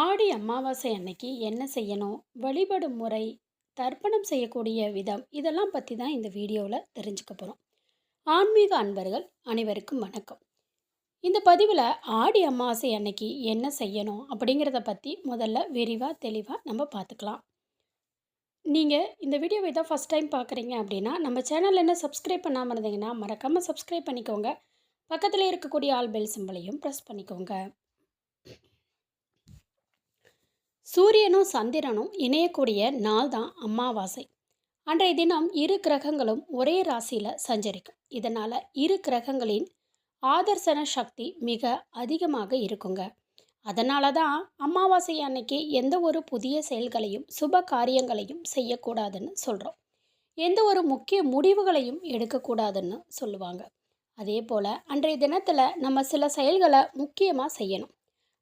ஆடி அமாவாசை அன்னைக்கு என்ன செய்யணும்? வழிபடும் முறை தர்ப்பணம் செய்யக்கூடிய விதம் இதெல்லாம் பற்றி தான் இந்த வீடியோவில் தெரிஞ்சுக்க போகிறோம் ஆன்மீக அன்பர்கள் அனைவருக்கும் வணக்கம். இந்த பதிவில் ஆடி அமாவாசை அன்னைக்கு என்ன செய்யணும்? அப்படிங்கிறத பற்றி முதல்ல விரிவாக தெளிவாக நம்ம பார்த்துக்கலாம் நீங்கள் இந்த வீடியோவை தான் ஃபஸ்ட் டைம் பார்க்குறீங்க அப்படின்னா நம்ம சேனல் என்ன சப்ஸ்கிரைப் பண்ணாமல் இருந்தீங்கன்னா மறக்காமல் சப்ஸ்கிரைப் பண்ணிக்கோங்க. பக்கத்தில் இருக்கக்கூடிய ஆல் பெல் சிம்பிளையும் ப்ரெஸ் பண்ணிக்கோங்க. சூரியனும் சந்திரனும் இணையக்கூடிய நாள் தான் அமாவாசை. அன்றைய தினம் இரு கிரகங்களும் ஒரே ராசியில் சஞ்சரிக்கும். இதனால் இரு கிரகங்களின் ஆதர்சன சக்தி மிக அதிகமாக இருக்குங்க. அதனால தான் அமாவாசை அன்னைக்கு எந்த ஒரு புதிய செயல்களையும் சுப காரியங்களையும் செய்யக்கூடாதுன்னு சொல்கிறோம் எந்த ஒரு முக்கிய முடிவுகளையும் எடுக்கக்கூடாதுன்னு சொல்லுவாங்க. அதே போல் அன்றைய தினத்தில் நம்ம சில செயல்களை முக்கியமாக செய்யணும்.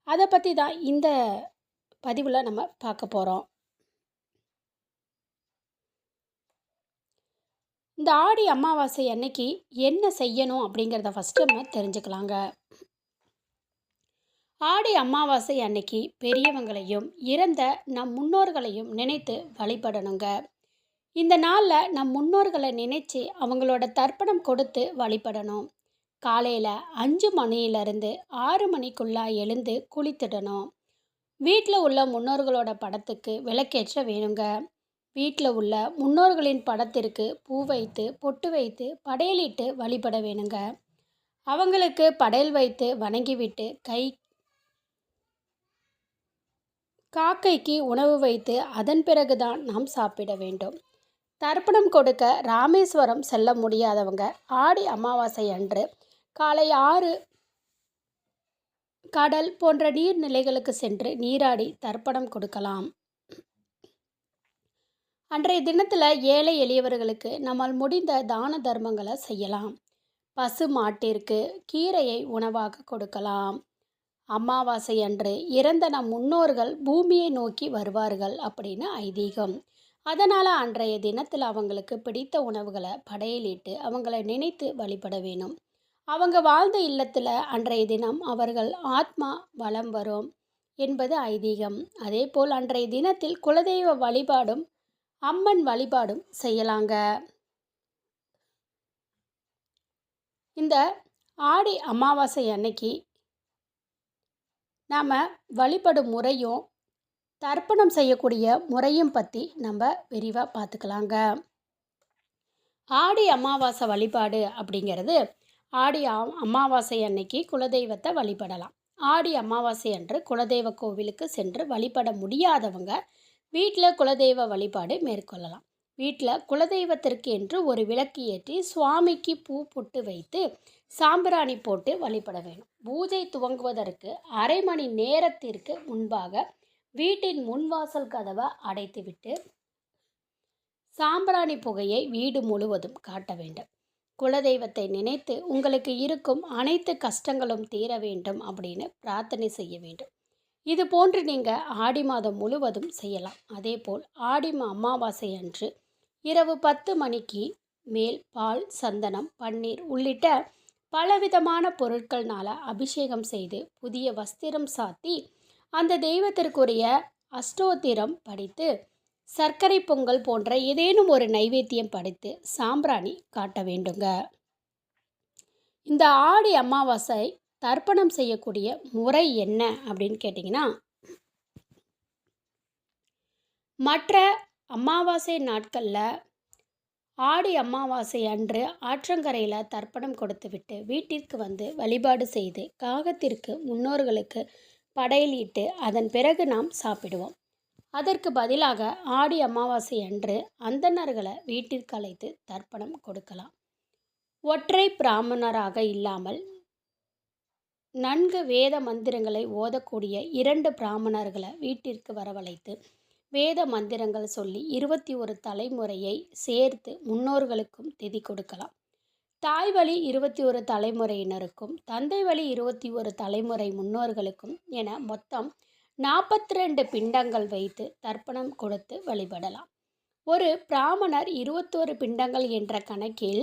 அதை பற்றி தான் இந்த பதிவில் நம்ம பார்க்க போகிறோம் இந்த ஆடி அமாவாசை அன்னைக்கு என்ன செய்யணும் அப்படிங்கிறத ஃபஸ்ட்டு நம்ம தெரிஞ்சுக்கலாங்க. ஆடி அமாவாசை அன்னைக்கு பெரியவங்களையும் இறந்த நம் முன்னோர்களையும் நினைத்து வழிபடணுங்க. இந்த நாளில் நம் முன்னோர்களை நினைச்சு அவங்களோட தர்ப்பணம் கொடுத்து வழிபடணும். காலையில் அஞ்சு மணியிலிருந்து ஆறு மணிக்குள்ளே எழுந்து குளித்துடணும். வீட்டில் உள்ள முன்னோர்களோட படத்துக்கு விளக்கேற்ற வேணுங்க. வீட்டில் உள்ள முன்னோர்களின் படத்திற்கு பூ வைத்து பொட்டு வைத்து படையலிட்டு வழிபட வேணுங்க. அவங்களுக்கு படையல் வைத்து வணங்கிவிட்டு கை காக்கைக்கு உணவு வைத்து அதன் பிறகுதான் நாம் சாப்பிட வேண்டும். தர்ப்பணம் கொடுக்க ராமேஸ்வரம் செல்ல முடியாதவங்க ஆடி அமாவாசை அன்று காலை ஆறு கடல் போன்ற நீர்நிலைகளுக்கு சென்று நீராடி தர்ப்பணம் கொடுக்கலாம். அன்றைய தினத்தில் ஏழை எளியவர்களுக்கு நம்மால் முடிந்த தான தர்மங்களை செய்யலாம். பசு மாட்டிற்கு கீரையை உணவாக கொடுக்கலாம். அமாவாசை அன்று இறந்த நம் முன்னோர்கள் பூமியை நோக்கி வருவார்கள் அப்படின்னு ஐதீகம். அதனால் அன்றைய தினத்தில் அவங்களுக்கு பிடித்த உணவுகளை படையலிட்டு அவங்களை நினைத்து வழிபட வேணும் அவங்க வாழ்ந்த இல்லத்தில் அன்றைய தினம் அவர்கள் ஆத்மா வலம் வரும் என்பது ஐதீகம். அதே போல் அன்றைய தினத்தில் குலதெய்வ வழிபாடும் அம்மன் வழிபாடும் செய்யலாங்க. இந்த ஆடி அமாவாசை அன்னைக்கு நாம் வழிபடும் முறையும் தர்ப்பணம் செய்யக்கூடிய முறையும் பற்றி நம்ம விரிவாக பார்த்துக்கலாங்க ஆடி அமாவாசை வழிபாடு அப்படிங்கிறது ஆடி அமாவாசை அன்னைக்கு குலதெய்வத்தை வழிபடலாம். ஆடி அமாவாசை அன்று குலதெய்வ கோவிலுக்கு சென்று வழிபட முடியாதவங்க வீட்டில் குலதெய்வ வழிபாடு மேற்கொள்ளலாம். வீட்டில் குலதெய்வத்திற்கு என்று ஒரு விளக்கு ஏற்றி சுவாமிக்கு பூ பொட்டு வைத்து சாம்பிராணி போட்டு வழிபட வேணும். பூஜை துவங்குவதற்கு அரை மணி நேரத்திற்கு முன்பாக வீட்டின் முன்வாசல் கதவை அடைத்துவிட்டு சாம்பிராணி புகையை வீடு முழுவதும் காட்ட வேண்டும். குலதெய்வத்தை நினைத்து உங்களுக்கு இருக்கும் அனைத்து கஷ்டங்களும் தீர வேண்டும் அப்படின்னு பிரார்த்தனை செய்ய வேண்டும். இது போன்று நீங்கள் ஆடி மாதம் முழுவதும் செய்யலாம். அதேபோல் ஆடி அமாவாசை அன்று இரவு பத்து மணிக்கு மேல் பால் சந்தனம் பன்னீர் உள்ளிட்ட பலவிதமான பொருட்கள்னால அபிஷேகம் செய்து புதிய வஸ்திரம் சாத்தி அந்த தெய்வத்திற்குரிய அஷ்டோத்திரம் படித்து சர்க்கரை பொங்கல் போன்ற ஏதேனும் ஒரு நைவேத்தியம் படைத்து சாம்பிராணி காட்ட வேண்டுங்க. இந்த ஆடி அமாவாசை தர்ப்பணம் செய்யக்கூடிய முறை என்ன அப்படின்னு கேட்டிங்கன்னா மற்ற அமாவாசை நாட்களில் ஆடி அமாவாசை அன்று ஆற்றங்கரையில் தர்ப்பணம் கொடுத்துவிட்டு வீட்டிற்கு வந்து வழிபாடு செய்து காகத்திற்கு முன்னோர்களுக்கு படையலிட்டு அதன் பிறகு நாம் சாப்பிடுவோம். அதற்கு பதிலாக ஆடி அமாவாசை அன்று அந்தணர்களை வீட்டிற்கு அழைத்து தர்ப்பணம் கொடுக்கலாம். ஒற்றை பிராமணராக இல்லாமல் நன்கு வேத மந்திரங்களை ஓதக்கூடிய இரண்டு பிராமணர்களை வீட்டிற்கு வரவழைத்து வேத மந்திரங்கள் சொல்லி இருபத்தி ஒரு தலைமுறையை சேர்த்து முன்னோர்களுக்கும் திதி கொடுக்கலாம். தாய் வழி இருபத்தி ஒரு தலைமுறையினருக்கும் தந்தை வழி இருபத்தி ஒரு தலைமுறை முன்னோர்களுக்கும் என மொத்தம் நாற்பத்தி ரெண்டு பிண்டங்கள் வைத்து தர்ப்பணம் கொடுத்து வழிபடலாம். ஒரு பிராமணர் இருபத்தோரு பிண்டங்கள் என்ற கணக்கில்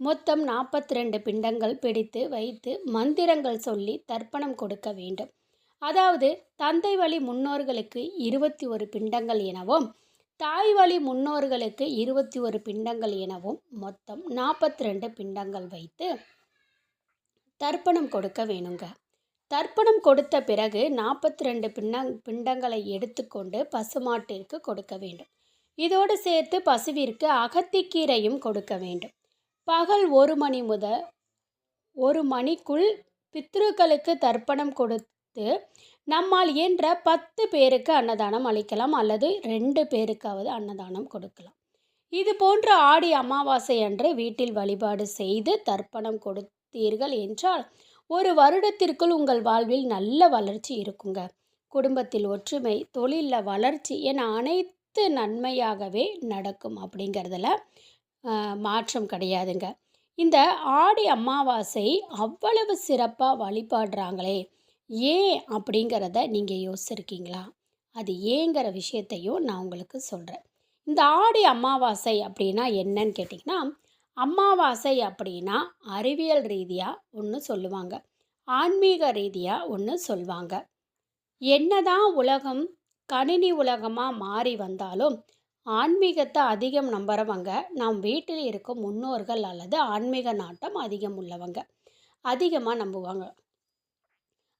மொத்தம் நாற்பத்தி ரெண்டு பிண்டங்கள் பிடித்து வைத்து மந்திரங்கள் சொல்லி தர்ப்பணம் கொடுக்க வேண்டும். அதாவது தந்தை வழி முன்னோர்களுக்கு இருபத்தி ஒரு பிண்டங்கள் எனவும் தாய் வழி முன்னோர்களுக்கு இருபத்தி ஒரு பிண்டங்கள் எனவும் மொத்தம் நாற்பத்தி ரெண்டு பிண்டங்கள் வைத்து தர்ப்பணம் கொடுக்க வேணுங்க. தர்ப்பணம் கொடுத்த பிறகு நாற்பத்தி ரெண்டு பின்னங் பிண்டங்களை எடுத்துக்கொண்டு பசுமாட்டிற்கு கொடுக்க வேண்டும். இதோடு சேர்த்து பசுவிற்கு அகத்திக்கீரையும் கொடுக்க வேண்டும். பகல் ஒரு மணி முதல் ஒரு மணிக்குள் பித்ருக்களுக்கு தர்ப்பணம் கொடுத்து நம்மால் இயன்ற பத்து பேருக்கு அன்னதானம் அளிக்கலாம் அல்லது ரெண்டு பேருக்காவது அன்னதானம் கொடுக்கலாம். இது போன்ற ஆடி அமாவாசை அன்று வீட்டில் வழிபாடு செய்து தர்ப்பணம் கொடுத்தீர்கள் என்றால் ஒரு வருடத்திற்குள் உங்கள் வாழ்வில் நல்ல வளர்ச்சி இருக்குங்க. குடும்பத்தில் ஒற்றுமை தொழிலில் வளர்ச்சி என அனைத்து நன்மையாகவே நடக்கும் அப்படிங்கிறதுல மாற்றம் கிடையாதுங்க. இந்த ஆடி அமாவாசை அவ்வளவு சிறப்பாக வழிபாடுறாங்களே ஏன் அப்படிங்கிறத நீங்கள் யோசிச்சிருக்கீங்களா? அது ஏங்கிற விஷயத்தையும் நான் உங்களுக்கு சொல்கிறேன் இந்த ஆடி அமாவாசை அப்படின்னா என்னன்னு கேட்டிங்கன்னா அமாவாசை அப்படின்னா அறிவியல் ரீதியாக ஒன்று சொல்லுவாங்க. ஆன்மீக ரீதியாக ஒன்று சொல்லுவாங்க என்னதான் உலகம் கணினி உலகமாக மாறி வந்தாலும் ஆன்மீகத்தை அதிகம் நம்புறவங்க நம் வீட்டில் இருக்கும் முன்னோர்கள் அல்லது ஆன்மீக நாட்டம் அதிகம் உள்ளவங்க. அதிகமாக நம்புவாங்க.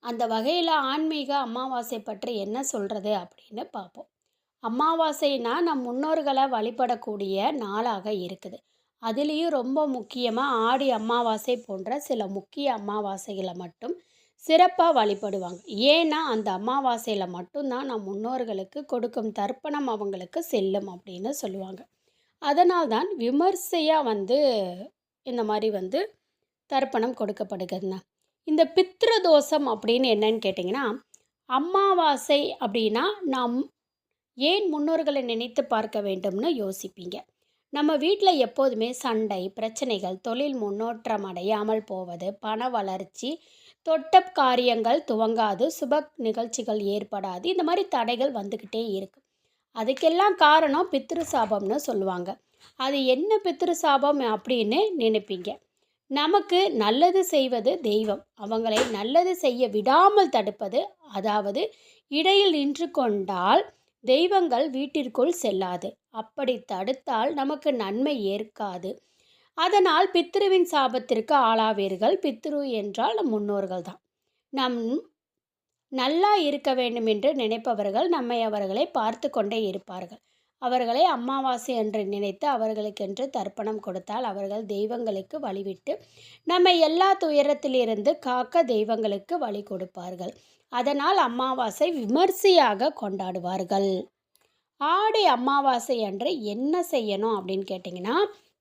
அந்த வகையில் ஆன்மீக அமாவாசை பற்றி என்ன சொல்கிறது அப்படின்னு பார்ப்போம். அமாவாசைனா நம் முன்னோர்களை வழிபடக்கூடிய நாளாக இருக்குது. அதுலேயும் ரொம்ப முக்கியமாக ஆடி அமாவாசை போன்ற சில முக்கிய அமாவாசைகளை மட்டும் சிறப்பாக வழிபடுவாங்க. ஏன்னா அந்த அமாவாசையில் மட்டும்தான் நம் முன்னோர்களுக்கு கொடுக்கும் தர்ப்பணம் அவங்களுக்கு செல்லும் அப்படின்னு சொல்லுவாங்க. அதனால்தான் விமர்சையாக வந்து இந்த மாதிரி வந்து தர்ப்பணம் கொடுக்கப்படுகிறதுனா. இந்த பித்ரு தோஷம் அப்படின்னு என்னன்னு கேட்டிங்கன்னா அமாவாசை அப்படின்னா நாம் ஏன் முன்னோர்களை நினைத்து பார்க்க வேண்டும்னு யோசிப்பீங்க? நம்ம வீட்டில் எப்போதுமே சண்டை பிரச்சனைகள் தொழில் முன்னேற்றம் அடையாமல் போவது பண வளர்ச்சி தொட்ட காரியங்கள் துவங்காது சுப நிகழ்ச்சிகள் ஏற்படாது இந்த மாதிரி தடைகள் வந்துக்கிட்டே இருக்கு. அதுக்கெல்லாம் காரணம் பித்ரு சாபம்னு சொல்லுவாங்க. அது என்ன பித்ரு சாபம் அப்படின்னு நினைப்பீங்க? நமக்கு நல்லது செய்வது தெய்வம். அவங்களை நல்லது செய்ய விடாமல் தடுப்பது அதாவது இடையில் நின்று கொண்டால் தெய்வங்கள் வீட்டிற்குள் செல்லாது. அப்படி தடுத்தால் நமக்கு நன்மை ஏற்காது. அதனால் பித்ருவின் சாபத்திற்கு ஆளாவீர்கள். பித்ரு என்றால் நம் முன்னோர்கள் தான். நம் நல்லா இருக்க வேண்டும் என்று நினைப்பவர்கள் நம்மை அவர்களை பார்த்து கொண்டே இருப்பார்கள். அவர்களை அமாவாசை என்று நினைத்து அவர்களுக்கென்று தர்ப்பணம் கொடுத்தால் அவர்கள் தெய்வங்களுக்கு வழிவிட்டு நம்மை எல்லா துயரத்திலிருந்து காக்க தெய்வங்களுக்கு வழி கொடுப்பார்கள். அதனால் அமாவாசை விமர்சையாக கொண்டாடுவார்கள். ஆடி அமாவாசை அன்று என்ன செய்யணும் அப்படின்னு கேட்டிங்கன்னா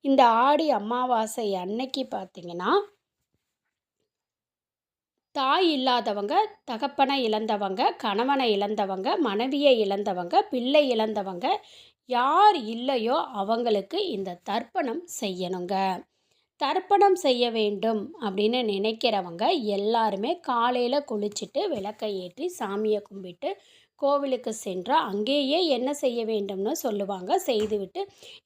இந்த ஆடி அமாவாசை அன்னைக்கு பார்த்தீங்கன்னா தாய் இல்லாதவங்க தகப்பனை இழந்தவங்க கணவனை இழந்தவங்க மனைவியை இழந்தவங்க பிள்ளை இழந்தவங்க யார் இல்லையோ அவங்களுக்கு இந்த தர்ப்பணம் செய்யணுங்க. தர்ப்பணம் செய்ய வேண்டும் அப்படின்னு நினைக்கிறவங்க எல்லாருமே காலையில் குளிச்சுட்டு விளக்கை ஏற்றி சாமியை கும்பிட்டு கோவிலுக்கு சென்று அங்கேயே என்ன செய்ய வேண்டும்னு சொல்லுவாங்க. செய்துவிட்டு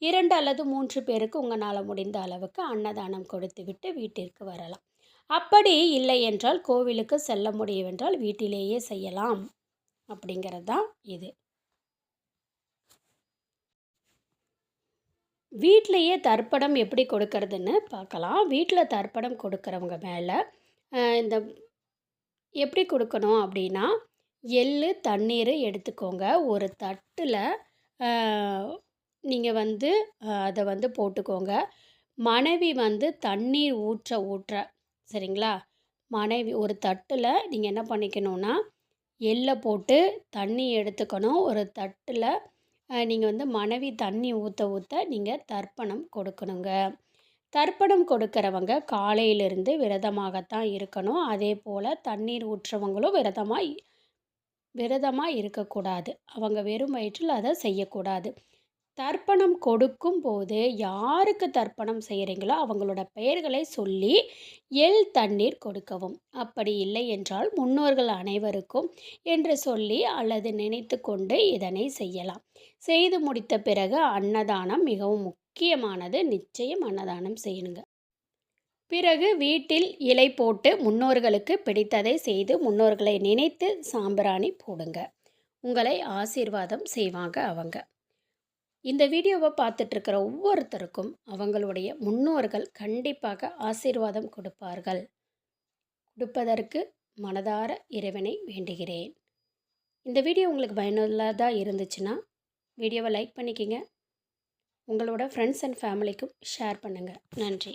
இரண்டு அல்லது மூன்று பேருக்கு உங்களால் முடிந்த அளவுக்கு அன்னதானம் கொடுத்துவிட்டு வீட்டிற்கு வரலாம். அப்படி இல்லை என்றால் கோவிலுக்கு செல்ல முடியவென்றால் வீட்டிலேயே செய்யலாம். அப்படிங்கிறது தான் இது. வீட்டிலையே தர்ப்பணம் எப்படி கொடுக்கறதுன்னு பார்க்கலாம். வீட்டில் தர்ப்பணம் கொடுக்குறவங்க மேலே இந்த எப்படி கொடுக்கணும் அப்படின்னா எள்ளு தண்ணீர் எடுத்துக்கோங்க. ஒரு தட்டில் நீங்கள் வந்து அதை வந்து போட்டுக்கோங்க. மனைவி வந்து தண்ணீர் ஊற்ற ஊற்ற சரிங்களா? மனைவி ஒரு தட்டில் நீங்கள் என்ன பண்ணிக்கணும்னா எள்ளை போட்டு தண்ணி எடுத்துக்கணும். ஒரு தட்டில் நீங்கள் வந்து மனைவி தண்ணி ஊற்ற ஊற்ற நீங்கள் தர்ப்பணம் கொடுக்கணுங்க. தர்ப்பணம் கொடுக்குறவங்க காலையிலிருந்து விரதமாகத்தான் இருக்கணும். அதே போல் தண்ணீர் ஊற்றுறவங்களும் விரதமாக விரதமாக இருக்கக்கூடாது. அவங்க வெறும் வயிற்றில் அதை செய்யக்கூடாது. தர்ப்பணம் கொடுக்கும் போது யாருக்கு தர்ப்பணம் செய்கிறீங்களோ அவங்களோட பெயர்களை சொல்லி எள் தண்ணீர் கொடுக்கவும். அப்படி இல்லை என்றால் முன்னோர்கள் அனைவருக்கும் என்று சொல்லி அல்லது நினைத்து கொண்டு இதனை செய்யலாம். செய்து முடித்த பிறகு அன்னதானம் மிகவும் முக்கியமானது. நிச்சயம் அன்னதானம் செய்யணுங்க. பிறகு வீட்டில் இலை போட்டு முன்னோர்களுக்கு பிடித்ததை செய்து முன்னோர்களை நினைத்து சாம்பிராணி போடுங்க. உங்களை ஆசீர்வாதம் செய்வாங்க அவங்க. இந்த வீடியோவை பார்த்துட்ருக்கிற ஒவ்வொருத்தருக்கும் அவங்களுடைய முன்னோர்கள் கண்டிப்பாக ஆசீர்வாதம் கொடுப்பார்கள். கொடுப்பதற்கு மனதார இறைவனை வேண்டுகிறேன். இந்த வீடியோ உங்களுக்கு பயனுள்ளதாக இருந்துச்சுன்னா வீடியோவை லைக் பண்ணிக்கிங்க. உங்களோட ஃப்ரெண்ட்ஸ் அண்ட் ஃபேமிலிக்கும் ஷேர் பண்ணுங்கள் நன்றி.